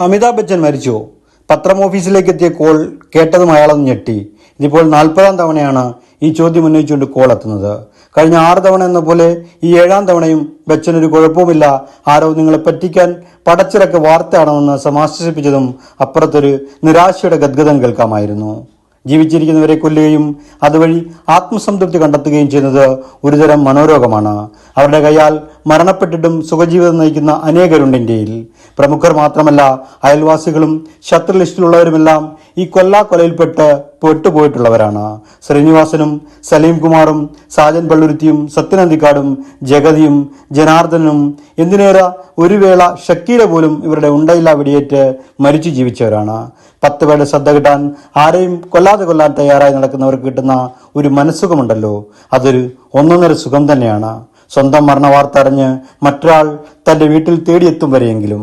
അമിതാഭ് ബച്ചൻ മരിച്ചു. പത്രം ഓഫീസിലേക്ക് എത്തിയ കോൾ കേട്ടതും അയാളൊന്ന് ഞെട്ടി. ഇതിപ്പോൾ നാൽപ്പതാം തവണയാണ് ഈ ചോദ്യം ഉന്നയിച്ചുകൊണ്ട് കോൾ എത്തുന്നത്. കഴിഞ്ഞ ആറ് തവണ എന്ന പോലെ ഈ ഏഴാം തവണയും ബച്ചൻ ഒരു കുഴപ്പവുമില്ല. ആരോ നിങ്ങളെ പറ്റിക്കാൻ പടച്ചിറക്ക് വാർത്തയാണെന്ന് സമാശ്വസിപ്പിച്ചതും അപ്പുറത്തൊരു നിരാശയുടെ ഗദ്ഗതം കേൾക്കാമായിരുന്നു. ജീവിച്ചിരിക്കുന്നവരെ കൊല്ലുകയും അതുവഴി ആത്മസംതൃപ്തി കണ്ടെത്തുകയും ചെയ്യുന്നത് ഒരുതരം മനോരോഗമാണ്. അവരുടെ കൈയാൽ മരണപ്പെട്ടിട്ടും സുഖജീവിതം നയിക്കുന്ന അനേകരുണ്ട് ഇന്ത്യയിൽ. പ്രമുഖർ മാത്രമല്ല അയൽവാസികളും ശത്രു ലിസ്റ്റിലുള്ളവരുമെല്ലാം ഈ കൊല്ലാക്കൊലയിൽപ്പെട്ട് പെട്ടുപോയിട്ടുള്ളവരാണ്. ശ്രീനിവാസനും സലീം കുമാറും സാജൻ പള്ളുരുത്തിയും സത്യനന്ദിക്കാടും ജഗതിയും ജനാർദ്ദനും എന്തിനേറെ ഒരു വേള ഷക്കീല പോലും ഇവരുടെ ഉണ്ടയില്ല വെടിയേറ്റ് മരിച്ചു ജീവിച്ചവരാണ്. പത്ത് പേരുടെ ശ്രദ്ധ കിട്ടാൻ ആരെയും കൊല്ലാതെ കൊല്ലാൻ തയ്യാറായി നടക്കുന്നവർക്ക് കിട്ടുന്ന ഒരു മനസ്സുഖമുണ്ടല്ലോ. അതൊരു ഒന്നൊന്നര സുഖം തന്നെയാണ്. സ്വന്തം മരണവാർത്ത അറിഞ്ഞ് മറ്റൊരാൾ തന്റെ വീട്ടിൽ തേടിയെത്തും വരെയെങ്കിലും